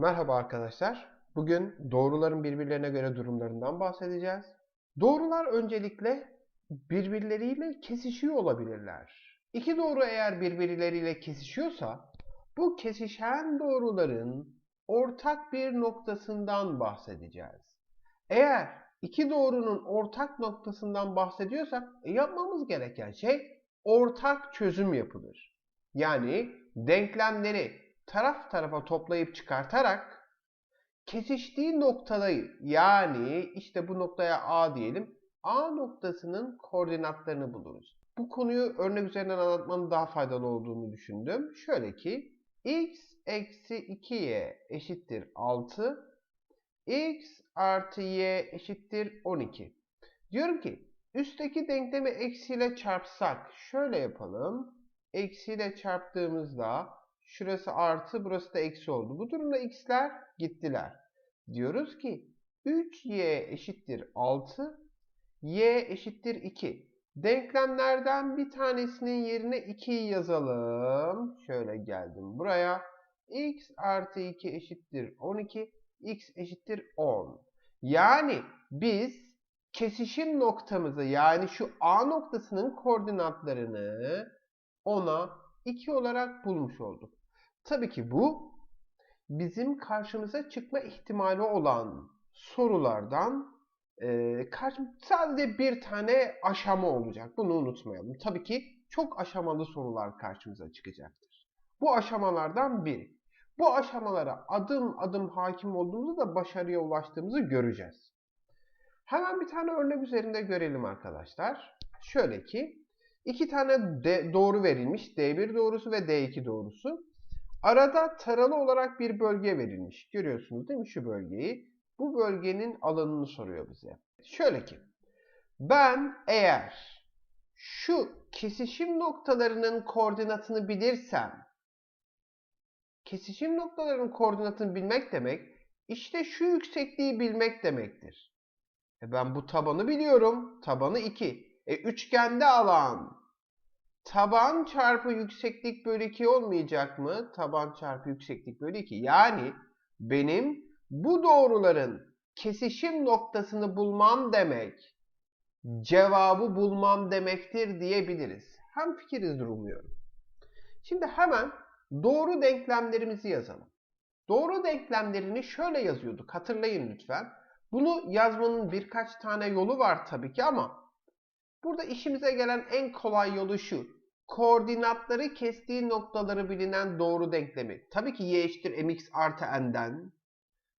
Merhaba arkadaşlar. Bugün doğruların birbirlerine göre durumlarından bahsedeceğiz. Doğrular öncelikle birbirleriyle kesişiyor olabilirler. İki doğru eğer birbirleriyle kesişiyorsa bu kesişen doğruların ortak bir noktasından bahsedeceğiz. Eğer iki doğrunun ortak noktasından bahsediyorsak e, yapmamız gereken şey ortak çözüm yapılır. Yani denklemleri taraf tarafa toplayıp çıkartarak kesiştiği noktayı yani işte bu noktaya A diyelim. A noktasının koordinatlarını buluruz. Bu konuyu örnek üzerinden anlatmanın daha faydalı olduğunu düşündüm. Şöyle ki x eksi 2y eşittir 6 x artı y eşittir 12. Diyorum ki üstteki denklemi eksiyle çarpsak şöyle yapalım. Eksiyle çarptığımızda şurası artı burası da eksi oldu. Bu durumda x'ler gittiler. Diyoruz ki 3y eşittir 6 y eşittir 2. Denklemlerden bir tanesinin yerine 2'yi yazalım. Şöyle geldim buraya. x artı 2 eşittir 12. x eşittir 10. Yani biz kesişim noktamızı yani şu A noktasının koordinatlarını ona 2 olarak bulmuş olduk. Tabii ki bu bizim karşımıza çıkma ihtimali olan sorulardan e, sadece bir tane aşama olacak. Bunu unutmayalım. Tabii ki çok aşamalı sorular karşımıza çıkacaktır. Bu aşamalardan biri. Bu aşamalara adım adım hakim olduğumuzda da başarıya ulaştığımızı göreceğiz. Hemen bir tane örnek üzerinde görelim arkadaşlar. Şöyle ki iki tane de doğru verilmiş. D1 doğrusu ve D2 doğrusu. Arada taralı olarak bir bölge verilmiş. Görüyorsunuz değil mi şu bölgeyi? Bu bölgenin alanını soruyor bize. Şöyle ki ben eğer şu kesişim noktalarının koordinatını bilirsem kesişim noktalarının koordinatını bilmek demek işte şu yüksekliği bilmek demektir. E ben bu tabanı biliyorum. Tabanı 2. E üçgende alan taban çarpı yükseklik bölü 2 olmayacak mı? Taban çarpı yükseklik bölü 2. Yani benim bu doğruların kesişim noktasını bulmam demek, cevabı bulmam demektir diyebiliriz. Hem fikiriz umuyorum. Şimdi hemen doğru denklemlerimizi yazalım. Doğru denklemlerini şöyle yazıyorduk. Hatırlayın lütfen. Bunu yazmanın birkaç tane yolu var tabii ki ama burada işimize gelen en kolay yolu şu koordinatları kestiği noktaları bilinen doğru denklemi. Tabii ki y eşittir mx artı n'den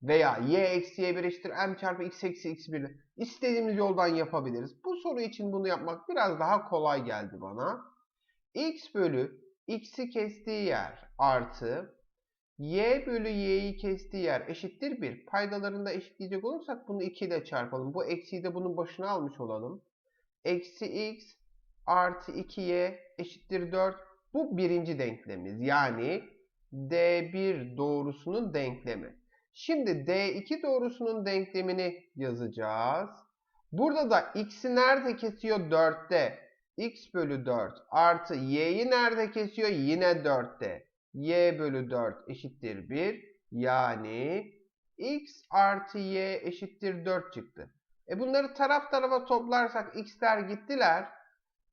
veya y eksi y1 eşittir m çarpı x eksi x1 istediğimiz yoldan yapabiliriz. Bu soru için bunu yapmak biraz daha kolay geldi bana. x bölü x'i kestiği yer artı y bölü y'yi kestiği yer eşittir 1. Paydalarını da eşitleyecek olursak bunu 2 ile çarpalım. Bu eksiyi de bunun başına almış olalım. Eksi x artı 2y eşittir 4. Bu birinci denklemimiz. Yani D1 doğrusunun denklemi. Şimdi D2 doğrusunun denklemini yazacağız. Burada da x'i nerede kesiyor? 4'te. x bölü 4 artı y'yi nerede kesiyor? Yine 4'te. y bölü 4 eşittir 1. Yani x artı y eşittir 4 çıktı. E bunları taraf tarafa toplarsak x'ler gittiler.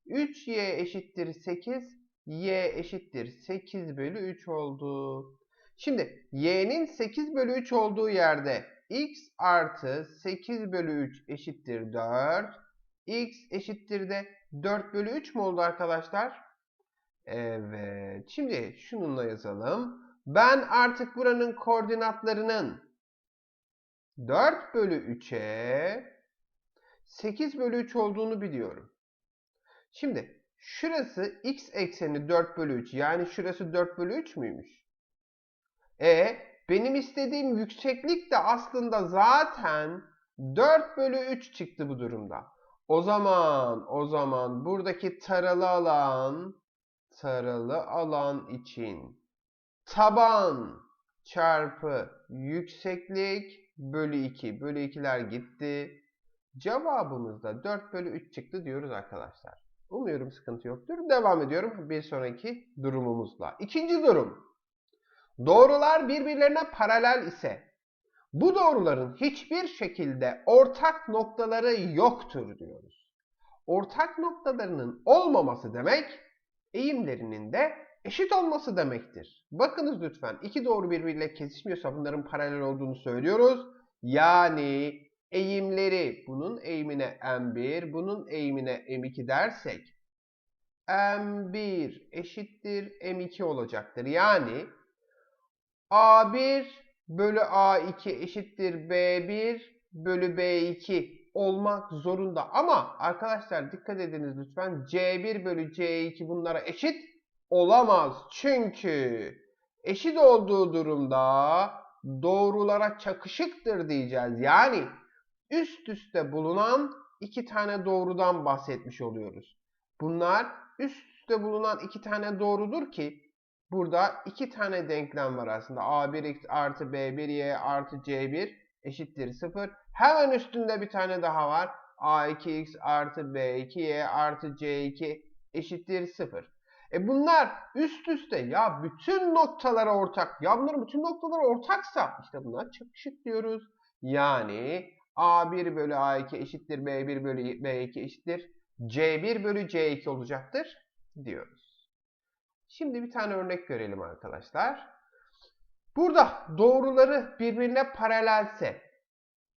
3y eşittir 8, y eşittir 8 bölü 3 oldu. Şimdi y'nin 8 bölü 3 olduğu yerde x artı 8 bölü 3 eşittir 4. x eşittir de 4 bölü 3 mü oldu arkadaşlar? Evet. Şimdi şununla yazalım. Ben artık buranın koordinatlarının 4 bölü 3'e 8 bölü 3 olduğunu biliyorum. Şimdi şurası x ekseni 4 bölü 3 yani şurası 4 bölü 3 müymüş? E benim istediğim yükseklik de aslında zaten 4 bölü 3 çıktı bu durumda. O zaman o zaman buradaki taralı alan taralı alan için taban çarpı yükseklik bölü 2 bölü 2'ler gitti. Cevabımız da 4 bölü 3 çıktı diyoruz arkadaşlar. Umuyorum sıkıntı yoktur. Devam ediyorum bir sonraki durumumuzla. İkinci durum. Doğrular birbirlerine paralel ise bu doğruların hiçbir şekilde ortak noktaları yoktur diyoruz. Ortak noktalarının olmaması demek eğimlerinin de eşit olması demektir. Bakınız lütfen iki doğru birbiriyle kesişmiyorsa bunların paralel olduğunu söylüyoruz. Yani eğimleri bunun eğimine m1, bunun eğimine m2 dersek m1 eşittir m2 olacaktır. Yani a1 bölü a2 eşittir b1 bölü b2 olmak zorunda. Ama arkadaşlar dikkat ediniz lütfen c1 bölü c2 bunlara eşit olamaz. Çünkü eşit olduğu durumda doğrulara çakışıktır diyeceğiz. Yani üst üste bulunan iki tane doğrudan bahsetmiş oluyoruz. Bunlar üst üste bulunan iki tane doğrudur ki burada iki tane denklem var aslında. A1x artı B1y artı C1 eşittir 0. Hemen üstünde bir tane daha var. A2x artı B2y artı C2 eşittir 0. E bunlar üst üste ya bütün noktalara ortak. Ya bunların bütün noktalara ortaksa işte bunlar çakışık diyoruz. Yani A1 bölü A2 eşittir B1 bölü B2 eşittir C1 bölü C2 olacaktır diyoruz. Şimdi bir tane örnek görelim arkadaşlar. Burada doğruları birbirine paralelse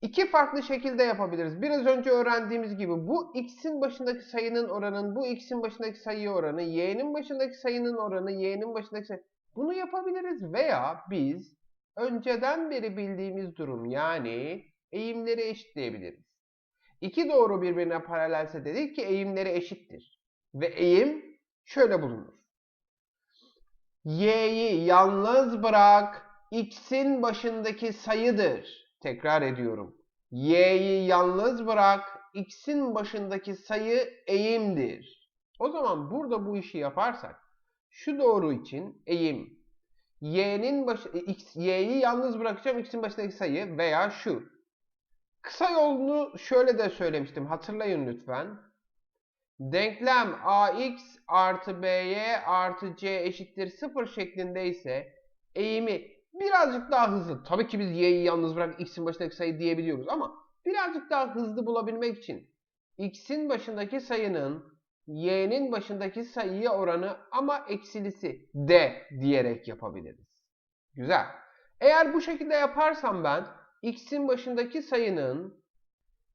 iki farklı şekilde yapabiliriz. Biraz önce öğrendiğimiz gibi bu x'in başındaki sayının oranın bu x'in başındaki sayı oranı, y'nin başındaki sayının oranı, y'nin başındaki sayı bunu yapabiliriz veya biz önceden beri bildiğimiz durum yani eğimleri eşitleyebiliriz. İki doğru birbirine paralelse dedik ki eğimleri eşittir. Ve eğim şöyle bulunur. Y'yi yalnız bırak, x'in başındaki sayıdır. Tekrar ediyorum. Y'yi yalnız bırak, x'in başındaki sayı eğimdir. O zaman burada bu işi yaparsak, şu doğru için eğim, y'nin başı, x, y'yi yalnız bırakacağım x'in başındaki sayı veya şu. Kısa yolunu şöyle de söylemiştim. Hatırlayın lütfen. Denklem ax artı by artı c eşittir 0 şeklinde ise eğimi birazcık daha hızlı. Tabii ki biz y'yi yalnız bırak x'in başındaki sayı diyebiliyoruz ama birazcık daha hızlı bulabilmek için x'in başındaki sayının y'nin başındaki sayıya oranı ama eksilisi d diyerek yapabiliriz. Güzel. Eğer bu şekilde yaparsam ben x'in başındaki sayının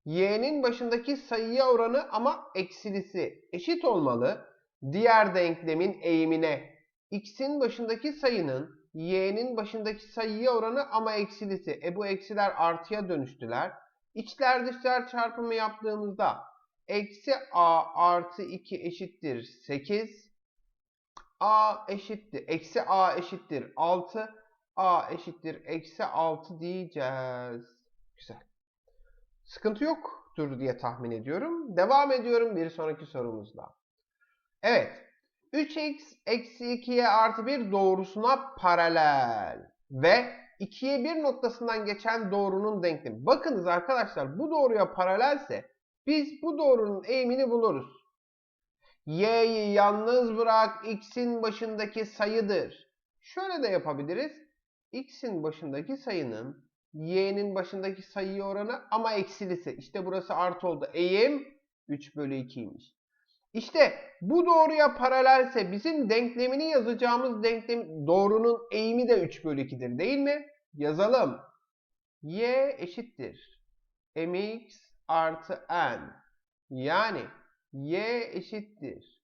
y'nin başındaki sayıya oranı ama eksilisi eşit olmalı. Diğer denklemin eğimine x'in başındaki sayının y'nin başındaki sayıya oranı ama eksilisi. E bu eksiler artıya dönüştüler. İçler dışlar çarpımı yaptığımızda eksi a artı 2 eşittir 8. a eşittir. Eksi a eşittir 6. a eşittir eksi 6 diyeceğiz. Güzel. Sıkıntı yoktur diye tahmin ediyorum. Devam ediyorum bir sonraki sorumuzla. Evet. 3x eksi 2y artı 1 doğrusuna paralel ve 2'ye 1 noktasından geçen doğrunun denklemi. Bakınız arkadaşlar bu doğruya paralelse biz bu doğrunun eğimini buluruz. y'yi yalnız bırak x'in başındaki sayıdır. Şöyle de yapabiliriz. X'in başındaki sayının y'nin başındaki sayı oranı ama eksilisi. İşte burası artı oldu. Eğim 3 bölü 2'ymiş. İşte bu doğruya paralelse bizim denklemini yazacağımız denklem doğrunun eğimi de 3 bölü 2'dir değil mi? Yazalım. y eşittir. mx artı n. Yani y eşittir.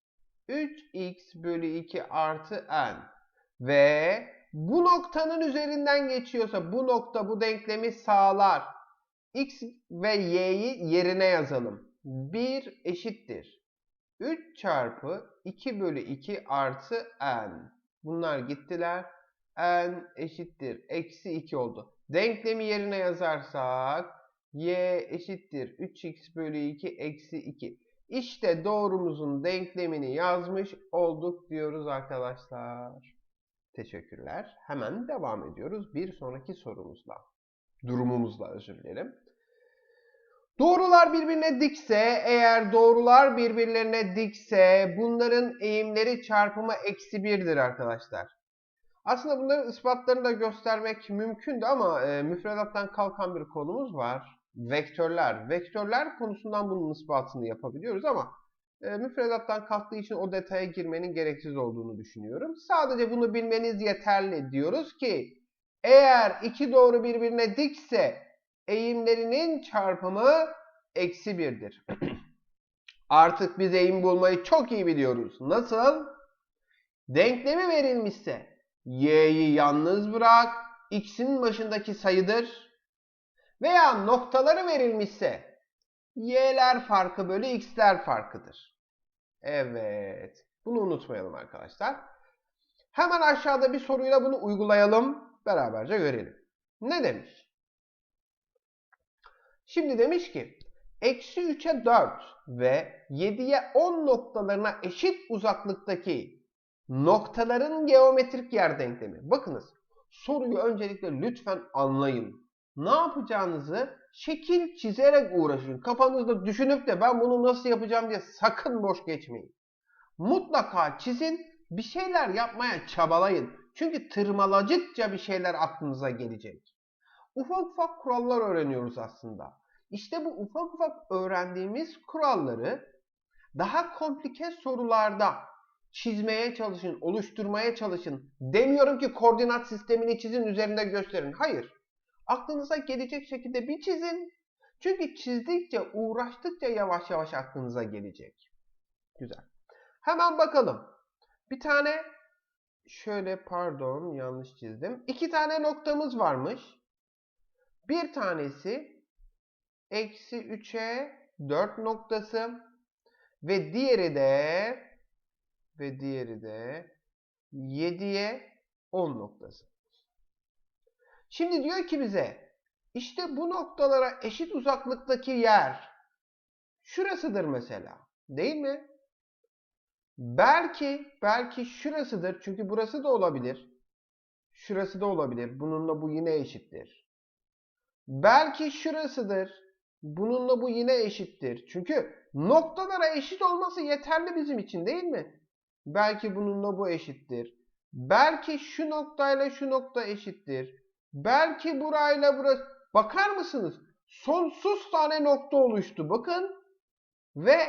3x bölü 2 artı n. Ve bu noktanın üzerinden geçiyorsa bu nokta bu denklemi sağlar. x ve y'yi yerine yazalım. 1 eşittir. 3 çarpı 2 bölü 2 artı n. Bunlar gittiler. n eşittir. Eksi 2 oldu. Denklemi yerine yazarsak y eşittir. 3x bölü 2 eksi 2. İşte doğrumuzun denklemini yazmış olduk diyoruz arkadaşlar. Teşekkürler. Hemen devam ediyoruz bir sonraki sorumuzla. Durumumuzla özür dilerim. Doğrular birbirine dikse, eğer doğrular birbirlerine dikse bunların eğimleri çarpımı eksi 1'dir arkadaşlar. Aslında bunların ispatlarını da göstermek mümkündü ama e, müfredattan kalkan bir konumuz var. Vektörler. Vektörler konusundan bunun ispatını yapabiliyoruz ama e, müfredattan kalktığı için o detaya girmenin gereksiz olduğunu düşünüyorum. Sadece bunu bilmeniz yeterli. Diyoruz ki eğer iki doğru birbirine dikse eğimlerinin çarpımı eksi birdir. Artık biz eğim bulmayı çok iyi biliyoruz. Nasıl? Denklemi verilmişse y'yi yalnız bırak, x'in başındaki sayıdır. Veya noktaları verilmişse y'ler farkı bölü x'ler farkıdır. Evet. Bunu unutmayalım arkadaşlar. Hemen aşağıda bir soruyla bunu uygulayalım. Beraberce görelim. Ne demiş? Şimdi demiş ki eksi 3'e 4 ve 7'ye 10 noktalarına eşit uzaklıktaki noktaların geometrik yer denklemi. Bakınız soruyu öncelikle lütfen anlayın. Ne yapacağınızı şekil çizerek uğraşın. Kafanızda düşünüp de ben bunu nasıl yapacağım diye sakın boş geçmeyin. Mutlaka çizin, bir şeyler yapmaya çabalayın. Çünkü tırmalacıkça bir şeyler aklınıza gelecek. Ufak ufak kurallar öğreniyoruz aslında. İşte bu ufak ufak öğrendiğimiz kuralları daha komplike sorularda çizmeye çalışın, oluşturmaya çalışın. Demiyorum ki koordinat sistemini çizin, üzerinde gösterin. Hayır. Aklınıza gelecek şekilde bir çizin. Çünkü çizdikçe, uğraştıkça yavaş yavaş aklınıza gelecek. Güzel. Hemen bakalım. Bir tane şöyle pardon yanlış çizdim. İki tane noktamız varmış. Bir tanesi eksi 3'e 4 noktası ve diğeri de ve diğeri de 7'ye 10 noktası. Şimdi diyor ki bize işte bu noktalara eşit uzaklıktaki yer şurasıdır mesela. Değil mi? Belki belki şurasıdır. Çünkü burası da olabilir. Şurası da olabilir. Bununla bu yine eşittir. Belki şurasıdır. Bununla bu yine eşittir. Çünkü noktalara eşit olması yeterli bizim için değil mi? Belki bununla bu eşittir. Belki şu noktayla şu nokta eşittir. Belki burayla burası. Bakar mısınız? Sonsuz tane nokta oluştu. Bakın. Ve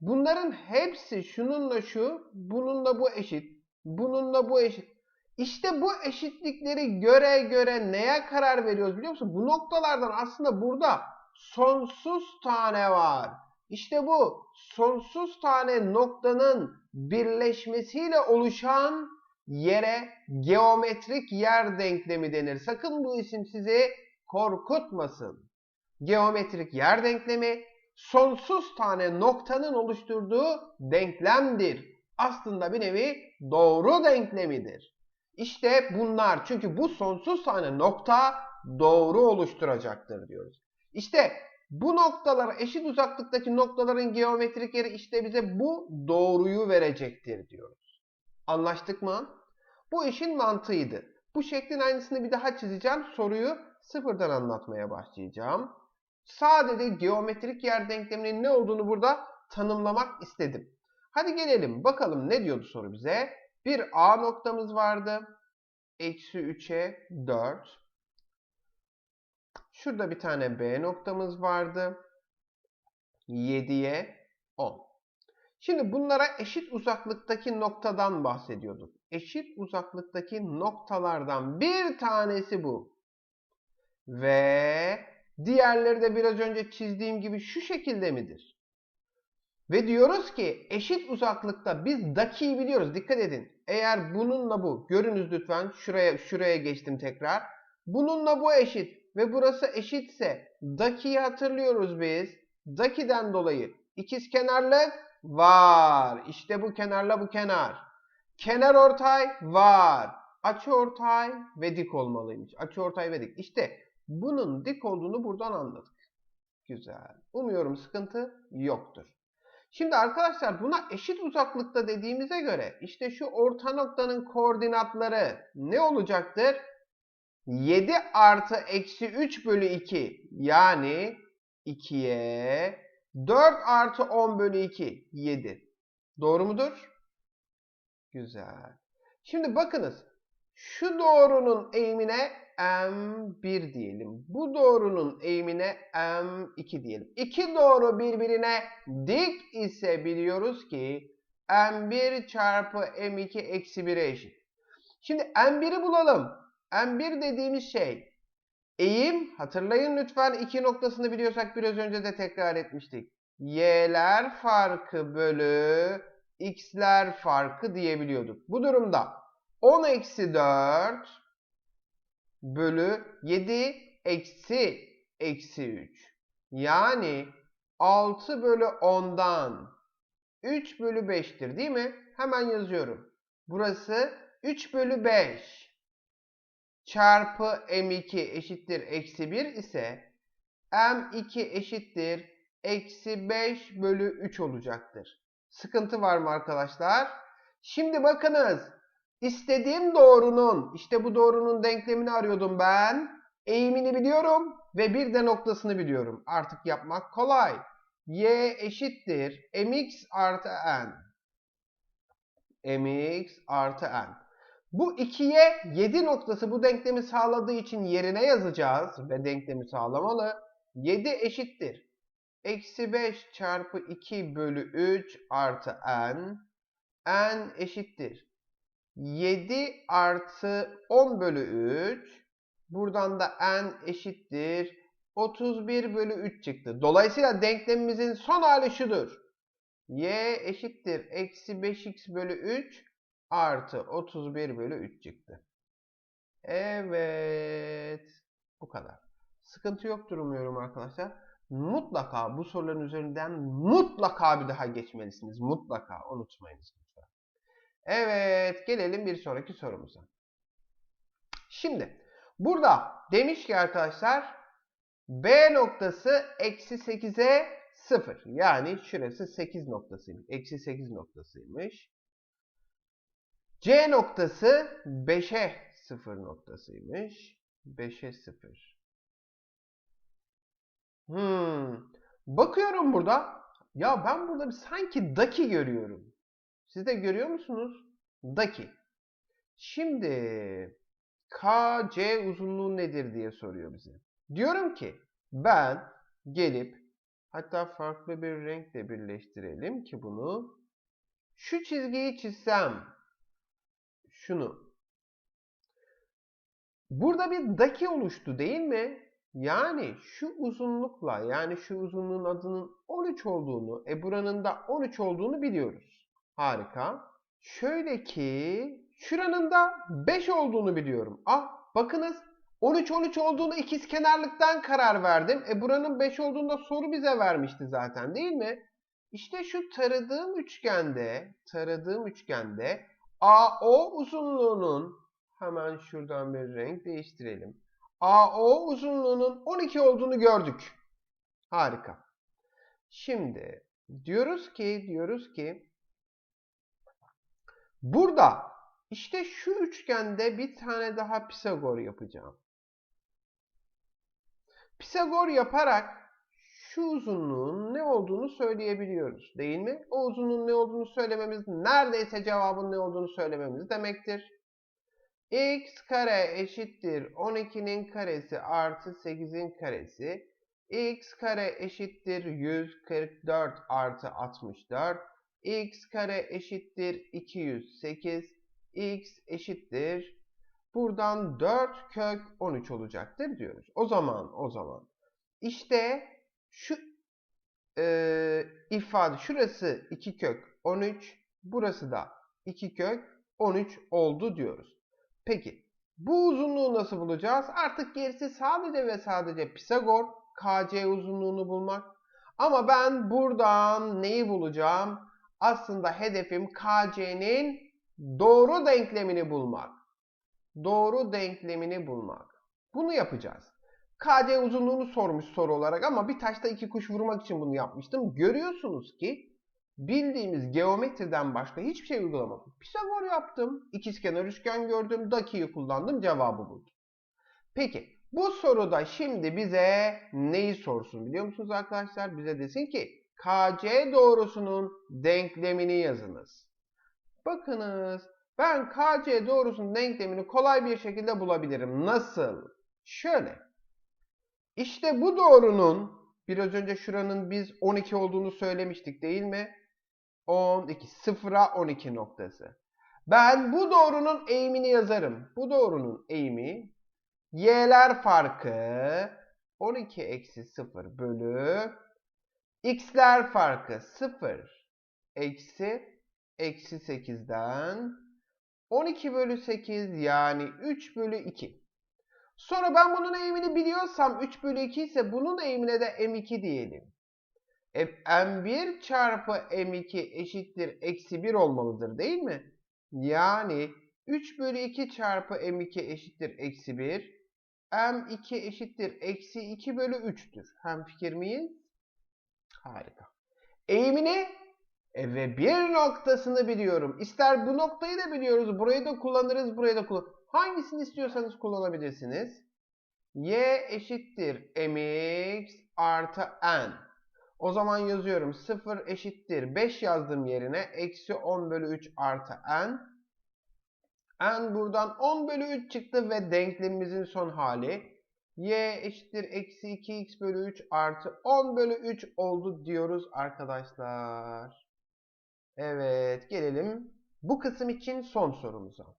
bunların hepsi şununla şu, bununla bu eşit. Bununla bu eşit. İşte bu eşitlikleri göre göre neye karar veriyoruz biliyor musun? Bu noktalardan aslında burada sonsuz tane var. İşte bu sonsuz tane noktanın birleşmesiyle oluşan yere geometrik yer denklemi denir. Sakın bu isim sizi korkutmasın. Geometrik yer denklemi sonsuz tane noktanın oluşturduğu denklemdir. Aslında bir nevi doğru denklemidir. İşte bunlar çünkü bu sonsuz tane nokta doğru oluşturacaktır diyoruz. İşte bu noktalar eşit uzaklıktaki noktaların geometrik yeri işte bize bu doğruyu verecektir diyoruz. Anlaştık mı? Bu işin mantığıydı. Bu şeklin aynısını bir daha çizeceğim. Soruyu sıfırdan anlatmaya başlayacağım. Sadece geometrik yer denkleminin ne olduğunu burada tanımlamak istedim. Hadi gelelim bakalım ne diyordu soru bize. Bir A noktamız vardı. Eksi 3'e 4. Şurada bir tane B noktamız vardı. 7'ye 10. Şimdi bunlara eşit uzaklıktaki noktadan bahsediyorduk. Eşit uzaklıktaki noktalardan bir tanesi bu. Ve diğerleri de biraz önce çizdiğim gibi şu şekilde midir? Ve diyoruz ki eşit uzaklıkta biz dakiyi biliyoruz. Dikkat edin. Eğer bununla bu, görünüz lütfen. Şuraya şuraya geçtim tekrar. Bununla bu eşit ve burası eşitse dakiyi hatırlıyoruz biz. Dakiden dolayı ikiz kenarlık var. İşte bu kenarla bu kenar. Kenar ortay var. Açı ortay ve dik olmalıymış. Açı ortay ve dik. İşte bunun dik olduğunu buradan anladık. Güzel. Umuyorum sıkıntı yoktur. Şimdi arkadaşlar buna eşit uzaklıkta dediğimize göre işte şu orta noktanın koordinatları ne olacaktır? 7 artı eksi 3 bölü 2 yani 2'ye 4 artı 10 bölü 2 7. Doğru mudur? Güzel. Şimdi bakınız Şu doğrunun eğimine M1 diyelim. Bu doğrunun eğimine M2 diyelim. İki doğru birbirine dik ise biliyoruz ki M1 çarpı M2 eksi 1'e eşit. Şimdi M1'i bulalım. M1 dediğimiz şey eğim. Hatırlayın lütfen iki noktasını biliyorsak biraz önce de tekrar etmiştik. Y'ler farkı bölü x'ler farkı diyebiliyorduk. Bu durumda 10 eksi 4 bölü 7 eksi eksi 3. Yani 6 bölü 10'dan 3 bölü 5'tir değil mi? Hemen yazıyorum. Burası 3 bölü 5 çarpı m2 eşittir eksi 1 ise m2 eşittir eksi 5 bölü 3 olacaktır. Sıkıntı var mı arkadaşlar? Şimdi bakınız. İstediğim doğrunun, işte bu doğrunun denklemini arıyordum ben. Eğimini biliyorum ve bir de noktasını biliyorum. Artık yapmak kolay. y eşittir mx artı n. mx artı n. Bu 2'ye 7 noktası bu denklemi sağladığı için yerine yazacağız ve denklemi sağlamalı. 7 eşittir. Eksi 5 çarpı 2 bölü 3 artı n. n eşittir. 7 artı 10 bölü 3. Buradan da n eşittir. 31 bölü 3 çıktı. Dolayısıyla denklemimizin son hali şudur. y eşittir. Eksi 5x bölü 3 artı 31 bölü 3 çıktı. Evet. Bu kadar. Sıkıntı yoktur umuyorum arkadaşlar. Mutlaka bu soruların üzerinden mutlaka bir daha geçmelisiniz. Mutlaka unutmayınız lütfen. Evet. Gelelim bir sonraki sorumuza. Şimdi burada demiş ki arkadaşlar B noktası eksi 8'e 0. Yani şurası 8 noktasıymış. Eksi 8 noktasıymış. C noktası 5'e 0 noktasıymış. 5'e 0. Hmm. Bakıyorum burada. Ya ben burada bir sanki daki görüyorum. Siz de görüyor musunuz? Daki. Şimdi KC uzunluğu nedir diye soruyor bize. Diyorum ki ben gelip hatta farklı bir renkle birleştirelim ki bunu şu çizgiyi çizsem şunu. Burada bir daki oluştu değil mi? Yani şu uzunlukla yani şu uzunluğun adının 13 olduğunu, e buranın da 13 olduğunu biliyoruz. Harika. Şöyle ki şuranın da 5 olduğunu biliyorum. Ah bakınız 13 13 olduğunu ikiz kenarlıktan karar verdim. E buranın 5 olduğunda soru bize vermişti zaten değil mi? İşte şu taradığım üçgende, taradığım üçgende AO uzunluğunun hemen şuradan bir renk değiştirelim. AO uzunluğunun 12 olduğunu gördük. Harika. Şimdi diyoruz ki diyoruz ki burada işte şu üçgende bir tane daha Pisagor yapacağım. Pisagor yaparak şu uzunluğun ne olduğunu söyleyebiliyoruz değil mi? O uzunluğun ne olduğunu söylememiz neredeyse cevabın ne olduğunu söylememiz demektir. X kare eşittir 12'nin karesi artı 8'in karesi. x kare eşittir 144 artı 64. x kare eşittir 208. x eşittir buradan 4 kök 13 olacaktır diyoruz. O zaman o zaman işte şu e, ifade şurası 2 kök 13 burası da 2 kök 13 oldu diyoruz. Peki bu uzunluğu nasıl bulacağız? Artık gerisi sadece ve sadece Pisagor KC uzunluğunu bulmak. Ama ben buradan neyi bulacağım? Aslında hedefim KC'nin doğru denklemini bulmak. Doğru denklemini bulmak. Bunu yapacağız. KC uzunluğunu sormuş soru olarak ama bir taşta iki kuş vurmak için bunu yapmıştım. Görüyorsunuz ki bildiğimiz geometriden başka hiçbir şey uygulamadım. Pisagor yaptım. İkizkenar üçgen gördüm. Daki'yi kullandım. Cevabı buldum. Peki bu soruda şimdi bize neyi sorsun biliyor musunuz arkadaşlar? Bize desin ki KC doğrusunun denklemini yazınız. Bakınız Ben KC doğrusunun denklemini kolay bir şekilde bulabilirim. Nasıl? Şöyle. İşte bu doğrunun biraz önce şuranın biz 12 olduğunu söylemiştik değil mi? 12. Sıfıra 12 noktası. Ben bu doğrunun eğimini yazarım. Bu doğrunun eğimi y'ler farkı 12 eksi 0 bölü x'ler farkı 0 eksi eksi 8'den 12 bölü 8 yani 3 bölü 2. Sonra ben bunun eğimini biliyorsam 3 bölü 2 ise bunun eğimine de m2 diyelim. E, m1 çarpı m2 eşittir eksi 1 olmalıdır değil mi? Yani 3 bölü 2 çarpı m2 eşittir eksi 1. m2 eşittir eksi 2 bölü 3'tür. Hem fikir miyiz? Harika. Eğimini e, ve bir noktasını biliyorum. İster bu noktayı da biliyoruz. Burayı da kullanırız, burayı da kullan. Hangisini istiyorsanız kullanabilirsiniz. y eşittir mx artı n. O zaman yazıyorum 0 eşittir 5 yazdım yerine. Eksi 10 bölü 3 artı n. n buradan 10 bölü 3 çıktı ve denklemimizin son hali. y eşittir eksi 2x bölü 3 artı 10 bölü 3 oldu diyoruz arkadaşlar. Evet gelelim bu kısım için son sorumuza.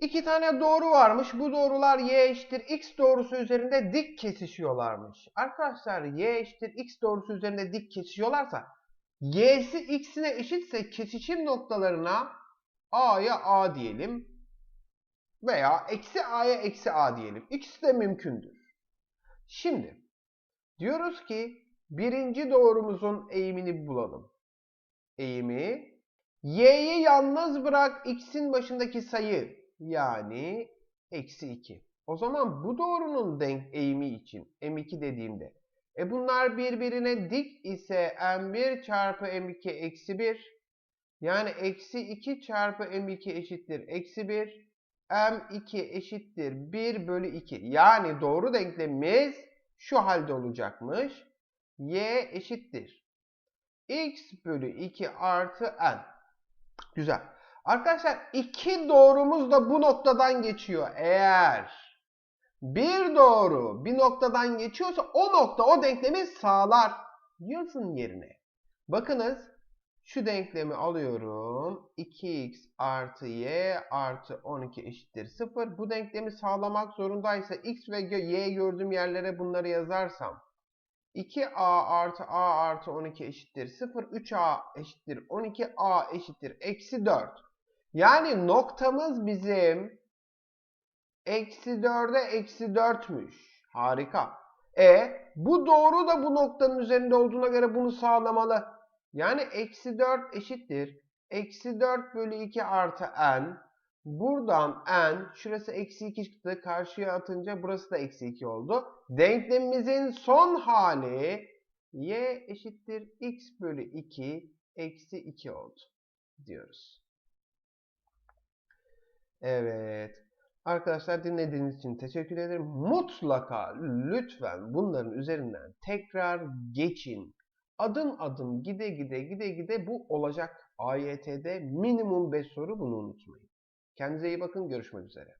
İki tane doğru varmış. Bu doğrular y eşittir x doğrusu üzerinde dik kesişiyorlarmış. Arkadaşlar y eşittir x doğrusu üzerinde dik kesişiyorlarsa y'si x'ine eşitse kesişim noktalarına a'ya a diyelim veya eksi a'ya eksi a diyelim. İkisi de mümkündür. Şimdi diyoruz ki birinci doğrumuzun eğimini bulalım. Eğimi y'yi yalnız bırak x'in başındaki sayı yani eksi 2. O zaman bu doğrunun denk eğimi için m2 dediğimde e bunlar birbirine dik ise m1 çarpı m2 eksi 1 yani eksi 2 çarpı m2 eşittir eksi 1 m2 eşittir 1 bölü 2 yani doğru denklemimiz şu halde olacakmış. Y eşittir. X bölü 2 artı n. Güzel Arkadaşlar iki doğrumuz da bu noktadan geçiyor. Eğer bir doğru bir noktadan geçiyorsa o nokta o denklemi sağlar. Yazın yerine. Bakınız şu denklemi alıyorum. 2x artı y artı 12 eşittir 0. Bu denklemi sağlamak zorundaysa x ve y gördüğüm yerlere bunları yazarsam 2a artı a artı 12 eşittir 0. 3a eşittir 12. a eşittir eksi 4. Yani noktamız bizim eksi 4'e eksi 4'müş. Harika. E bu doğru da bu noktanın üzerinde olduğuna göre bunu sağlamalı. Yani eksi 4 eşittir. Eksi 4 bölü 2 artı n. Buradan n, şurası eksi 2 çıktı. Karşıya atınca burası da eksi 2 oldu. Denklemimizin son hali y eşittir x bölü 2 eksi 2 oldu diyoruz. Evet. Arkadaşlar dinlediğiniz için teşekkür ederim. Mutlaka lütfen bunların üzerinden tekrar geçin. Adım adım gide gide gide gide bu olacak. AYT'de minimum 5 soru bunu unutmayın. Kendinize iyi bakın. Görüşmek üzere.